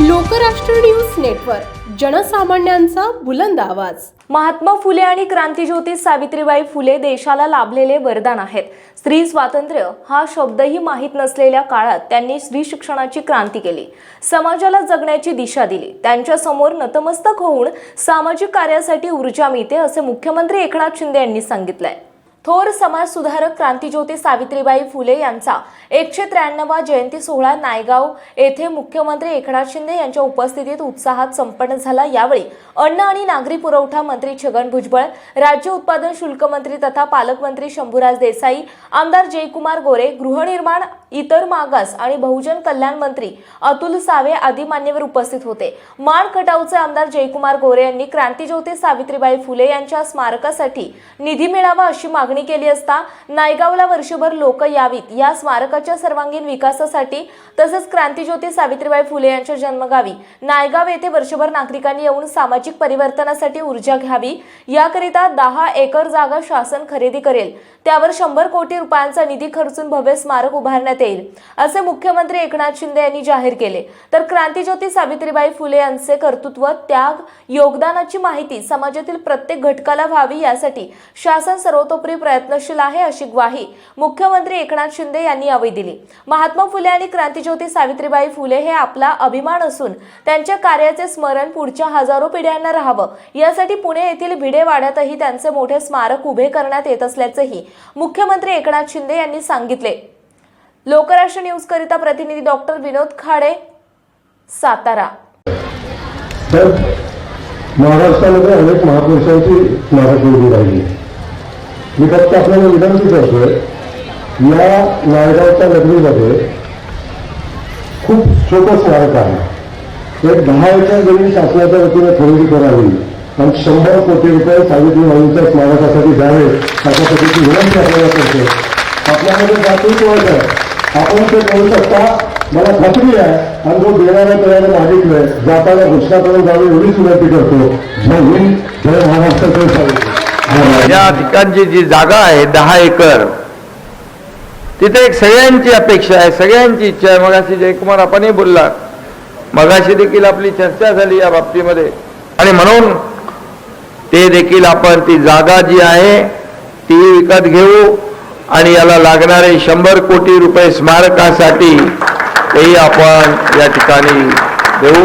Lokrashtra news network जनसामान्यांचा बुलंद आवाज. महात्मा फुले आणि क्रांतीज्योती सावित्रीबाई फुले देशाला लाभलेले वरदान आहेत. स्त्री स्वातंत्र्य हा शब्दही माहीत नसलेल्या काळात त्यांनी स्त्री शिक्षणाची क्रांती केली. समाजाला जगण्याची दिशा दिली. त्यांच्यासमोर नतमस्तक होऊन सामाजिक कार्यासाठी ऊर्जा मिळते असे मुख्यमंत्री एकनाथ शिंदे यांनी सांगितलंय. थोर समाज सुधारक क्रांतीज्योती सावित्रीबाई फुले यांचा एकशे त्र्याण्णवा जयंती सोहळा नायगाव येथे मुख्यमंत्री एकनाथ शिंदे यांच्या उपस्थितीत उत्साहात संपन्न झाला. यावेळी अन्न आणि नागरी पुरवठा मंत्री छगन भुजबळ राज्य उत्पादन शुल्क मंत्री तथा पालकमंत्री शंभूराज देसाई आमदार जयकुमार गोरे गृहनिर्माण इतर मागास आणि बहुजन कल्याण मंत्री अतुल सावे आदी मान्यवर उपस्थित होते. माण खटावचे आमदार जयकुमार गोरे यांनी क्रांतीज्योती सावित्रीबाई फुले यांच्या स्मारकासाठी निधी मिळावा अशी मागणी मागणी केली असता नायगावला वर्षभर लोक यावीत या स्मारकाच्या सर्वांगीण विकासासाठी तसंच क्रांतीज्योती सावित्रीबाई फुले यांच्या जन्मगावी नायगाव येथे वर्षभर नागरिकांनी येऊन सामाजिक परिवर्तनासाठी ऊर्जा घ्यावी याकरिता दहा एकर जागा शासन खरेदी करेल त्यावर शंभर कोटी रुपयांचा निधी खर्चून भव्य स्मारक उभारण्यात येईल असे मुख्यमंत्री एकनाथ शिंदे यांनी जाहीर केले. तर क्रांतीज्योती सावित्रीबाई फुले यांचे कर्तृत्व त्याग योगदानाची माहिती समाजातील प्रत्येक घटकाला व्हावी यासाठी शासन सर्वतोपरी प्रयत्नशील आहे अशी ग्वाही मुख्यमंत्री एकनाथ शिंदे यांनी यावेळी दिली. महात्मा फुले आणि क्रांतीज्योती सावित्रीबाई फुले हे आपला अभिमान असून त्यांच्या कार्याचे स्मरण पुढच्या हजारो पिढ्यांना राहावं. यासाठी पुणे येथील भिडेवाड्यातही त्यांचे मोठे स्मारक उभे करण्यात येत असल्याचेही मुख्यमंत्री एकनाथ शिंदे यांनी सांगितले. लोकराष्ट्र न्यूज करिता प्रतिनिधी डॉक्टर विनोद खाडे सातारा. महाराष्ट्रामध्ये अनेक महापुरुषांची स्मारक उभी राहिली मी फक्त आपल्याला विनंती करतोय या नायगावच्या नगरीमध्ये खूप छोटं स्मारक आहे. एक दहा एकर जमीन शासनाच्या वतीने खरेदी करावी आणि शंभर कोटी रुपये सावित्री सावित्रीबाईंच्या स्मारकासाठी द्यावे अशा पद्धतीची विनंती आपल्याला करतो आपल्यामध्ये जातीत्व आहे. आपण ते करू शकता. मला खात्री आहे आणि जो देणाऱ्या तयाने मागितलंय जाताना घोषणा करून जावे एवढीच विनंती करतो. जय हिंद जय महाराष्ट्र जय सावित्री. या ठिकाणची जी जागा आहे दहा एकर तिथे एक सगळ्यांची अपेक्षा आहे सगळ्यांची इच्छा आहे. मगाशी जयकुमार आपणही बोलला मगाशी देखील आपली चर्चा झाली या बाबतीमध्ये. आणि म्हणून ते देखील आपण ती जागा जी आहे ती विकत घेऊ आणि याला लागणारे शंभर कोटी रुपये स्मारकासाठी तेही आपण या ठिकाणी देऊ.